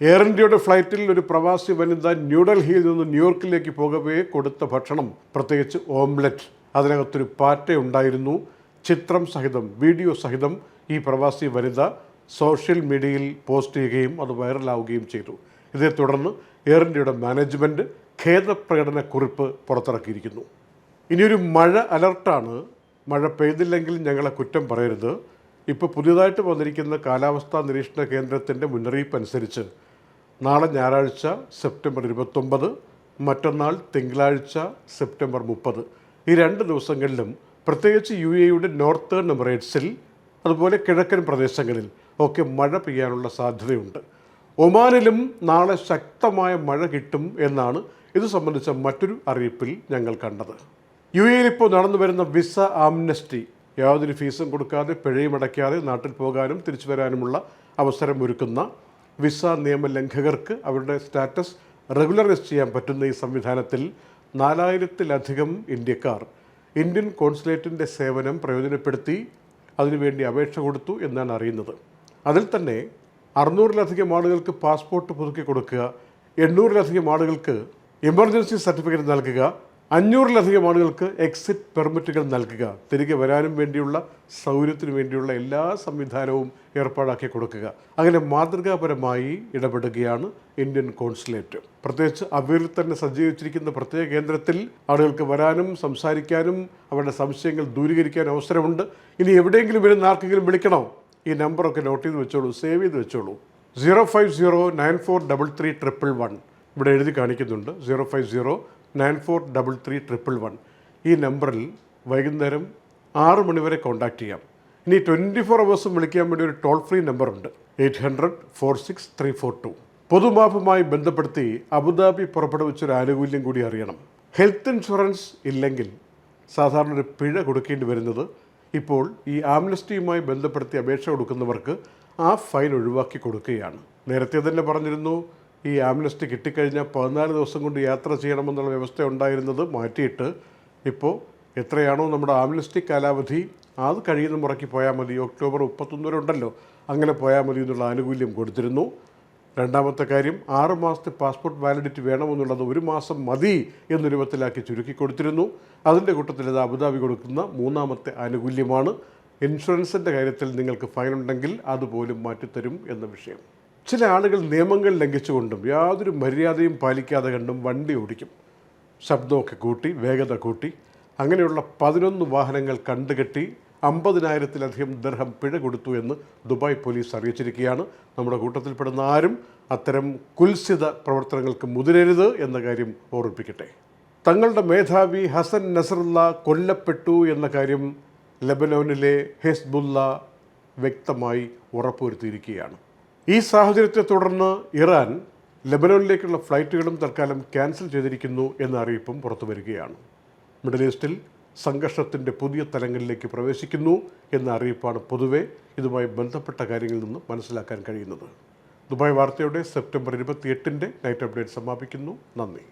Air ഇന്ത്യയുടെ ഫ്ലൈറ്റിൽ ഒരു പ്രവാസി വനിത ന്യൂഡൽഹിയിൽ നിന്ന് ന്യൂയോർക്കിലേക്ക് പോകവേ കൊടുത്ത ഭക്ഷണം പ്രത്യേകിച്ച് ഓംലെറ്റ്. അതിനകത്തൊരു പാറ്റ ഉണ്ടായിരുന്നു. ചിത്രം സഹിതം വീഡിയോ സഹിതം ഈ പ്രവാസി വനിത സോഷ്യൽ മീഡിയയിൽ പോസ്റ്റ് ചെയ്യുകയും അത് വൈറലാവുകയും ചെയ്തു. ഇതേ തുടർന്ന് എയർ ഇന്ത്യയുടെ മാനേജ്മെന്റ് ഖേദപ്രകടന കുറിപ്പ് പുറത്തിറക്കിയിരിക്കുന്നു. ഇനിയൊരു മഴ അലർട്ടാണ്. മഴ പെയ്തില്ലെങ്കിൽ ഞങ്ങളെ കുറ്റം പറയരുത്. ഇപ്പോൾ പുതിയതായിട്ട് വന്നിരിക്കുന്ന കാലാവസ്ഥാ നിരീക്ഷണ കേന്ദ്രത്തിന്റെ മുന്നറിയിപ്പ് അനുസരിച്ച് നാളെ ഞായറാഴ്ച സെപ്റ്റംബർ ഇരുപത്തൊമ്പത് മറ്റന്നാൾ തിങ്കളാഴ്ച സെപ്റ്റംബർ മുപ്പത്. ഈ രണ്ട് ദിവസങ്ങളിലും പ്രത്യേകിച്ച് യു എയുടെ നോർത്തേൺ എമിറേറ്റ്സിൽ അതുപോലെ കിഴക്കൻ പ്രദേശങ്ങളിൽ ഒക്കെ മഴ പെയ്യാനുള്ള സാധ്യതയുണ്ട്. ഒമാനിലും നാളെ ശക്തമായ മഴ കിട്ടും എന്നാണ് ഇത് സംബന്ധിച്ച മറ്റൊരു അറിയിപ്പിൽ ഞങ്ങൾ കണ്ടത്. യു എയിൽ ഇപ്പോൾ നടന്നു വരുന്ന വിസ ആംനസ്റ്റി യാതൊരു ഫീസും കൊടുക്കാതെ പിഴയും അടയ്ക്കാതെ നാട്ടിൽ പോകാനും തിരിച്ചു വരാനുമുള്ള അവസരം ഒരുക്കുന്ന വിസ നിയമലംഘകർക്ക് അവരുടെ സ്റ്റാറ്റസ് റെഗുലറൈസ് ചെയ്യാൻ പറ്റുന്ന ഈ സംവിധാനത്തിൽ നാലായിരത്തിലധികം ഇന്ത്യക്കാർ ഇന്ത്യൻ കോൺസുലേറ്റിന്റെ സേവനം പ്രയോജനപ്പെടുത്തി അതിനുവേണ്ടി അപേക്ഷ കൊടുത്തു എന്നാണ് അറിയുന്നത്. അതിൽ തന്നെ അറുന്നൂറിലധികം ആളുകൾക്ക് പാസ്പോർട്ട് പുതുക്കി കൊടുക്കുക എണ്ണൂറിലധികം ആളുകൾക്ക് എമർജൻസി സർട്ടിഫിക്കറ്റ് നൽകുക അഞ്ഞൂറിലധികം ആളുകൾക്ക് എക്സിറ്റ് പെർമിറ്റുകൾ നൽകുക. തിരികെ വരാനും വേണ്ടിയുള്ള സൗകര്യത്തിന് വേണ്ടിയുള്ള എല്ലാ സംവിധാനവും ഏർപ്പാടാക്കി കൊടുക്കുക. അങ്ങനെ മാതൃകാപരമായി ഇടപെടുകയാണ് ഇന്ത്യൻ കോൺസുലേറ്റ്. പ്രത്യേകിച്ച് അവരിൽ തന്നെ സജ്ജീകരിച്ചിരിക്കുന്ന പ്രത്യേക കേന്ദ്രത്തിൽ ആളുകൾക്ക് വരാനും സംസാരിക്കാനും അവരുടെ സംശയങ്ങൾ ദൂരീകരിക്കാനും അവസരമുണ്ട്. ഇനി എവിടെയെങ്കിലും വരുന്ന ആർക്കെങ്കിലും വിളിക്കണോ? ഈ നമ്പറൊക്കെ നോട്ട് ചെയ്ത് വെച്ചോളൂ സേവ് ചെയ്ത് വെച്ചോളൂ. Zero five zero nine four double three triple one ഇവിടെ എഴുതി കാണിക്കുന്നുണ്ട്. Zero five zero nine four double three triple one. ഈ നമ്പറിൽ വൈകുന്നേരം ആറ് മണിവരെ കോൺടാക്റ്റ് ചെയ്യാം. ഇനി ട്വന്റി ഫോർ അവേഴ്സും വിളിക്കാൻ വേണ്ടി ഒരു toll free നമ്പറുണ്ട്. Eight hundred four six three four two. പൊതുമാപ്പുമായി ബന്ധപ്പെടുത്തി അബുദാബി പുറപ്പെടുവിച്ചൊരു ആനുകൂല്യം കൂടി അറിയണം. ഹെൽത്ത് ഇൻഷുറൻസ് ഇല്ലെങ്കിൽ സാധാരണ ഒരു പിഴ കൊടുക്കേണ്ടി വരുന്നത് ഇപ്പോൾ ഈ ആംനസ്റ്റിയുമായി ബന്ധപ്പെടുത്തി അപേക്ഷ കൊടുക്കുന്നവർക്ക് ആ ഫൈൻ ഒഴിവാക്കി കൊടുക്കുകയാണ്. നേരത്തെ തന്നെ പറഞ്ഞിരുന്നു ഈ ആംബുലൻസ്റ്റ് കിട്ടിക്കഴിഞ്ഞാൽ പതിനാല് ദിവസം കൊണ്ട് യാത്ര ചെയ്യണമെന്നുള്ള വ്യവസ്ഥ ഉണ്ടായിരുന്നത് മാറ്റിയിട്ട് ഇപ്പോൾ എത്രയാണോ നമ്മുടെ ആംബുലൻസ്റ്റ് കാലാവധി. അത് കഴിയുന്ന മുറയ്ക്ക് പോയാൽ മതി. ഒക്ടോബർ മുപ്പത്തൊന്ന് വരെ ഉണ്ടല്ലോ. അങ്ങനെ പോയാൽ മതി എന്നുള്ള ആനുകൂല്യം കൊടുത്തിരുന്നു. രണ്ടാമത്തെ കാര്യം ആറ് മാസത്തെ പാസ്പോർട്ട് വാലിഡിറ്റി വേണമെന്നുള്ളത് ഒരു മാസം മതി എന്ന രൂപത്തിലാക്കി ചുരുക്കി കൊടുത്തിരുന്നു. അതിന്റെ കൂട്ടത്തിൽ ഇത് അബുദാബി കൊടുക്കുന്ന മൂന്നാമത്തെ ആനുകൂല്യമാണ്. ഇൻഷുറൻസിന്റെ കാര്യത്തിൽ നിങ്ങൾക്ക് ഫൈൻ ഉണ്ടെങ്കിൽ അതുപോലും മാറ്റിത്തരും എന്ന വിഷയം. ചില ആളുകൾ നിയമങ്ങൾ ലംഘിച്ചുകൊണ്ടും യാതൊരു മര്യാദയും പാലിക്കാതെ കണ്ടും വണ്ടി ഓടിക്കും. ശബ്ദമൊക്കെ കൂട്ടി വേഗത കൂട്ടി. അങ്ങനെയുള്ള പതിനൊന്ന് വാഹനങ്ങൾ കണ്ടുകെട്ടി അമ്പതിനായിരത്തിലധികം ദർഹം പിഴ കൊടുത്തു എന്ന് ദുബായ് പോലീസ് അറിയിച്ചിരിക്കുകയാണ്. നമ്മുടെ കൂട്ടത്തിൽപ്പെടുന്ന ആരും അത്തരം കുൽസിത പ്രവർത്തനങ്ങൾക്ക് മുതിരരുത് എന്ന കാര്യം ഓർമ്മിപ്പിക്കട്ടെ. തങ്ങളുടെ മേധാവി ഹസൻ നസറുല്ല കൊല്ലപ്പെട്ടു എന്ന കാര്യം ലബനോനിലെ ഹെസ്ബുല്ല വ്യക്തമായി ഉറപ്പുവരുത്തിയിരിക്കുകയാണ്. ഈ സാഹചര്യത്തെ തുടർന്ന് ഇറാൻ ലബനോണിലേക്കുള്ള ഫ്ലൈറ്റുകളും തൽക്കാലം ക്യാൻസൽ ചെയ്തിരിക്കുന്നു എന്ന അറിയിപ്പും പുറത്തു വരികയാണ്. മിഡിൽ ഈസ്റ്റിൽ സംഘർഷത്തിന്റെ പുതിയ തലങ്ങളിലേക്ക് പ്രവേശിക്കുന്നു എന്ന അറിയിപ്പാണ് പൊതുവെ ഇതുമായി ബന്ധപ്പെട്ട കാര്യങ്ങളിൽ നിന്ന് മനസ്സിലാക്കാൻ കഴിയുന്നത്. ദുബായ് വാർത്തയുടെ സെപ്റ്റംബർ ഇരുപത്തിയെട്ടിന്റെ നൈറ്റ് അപ്ഡേറ്റ് സമാപിക്കുന്നു. നന്ദി.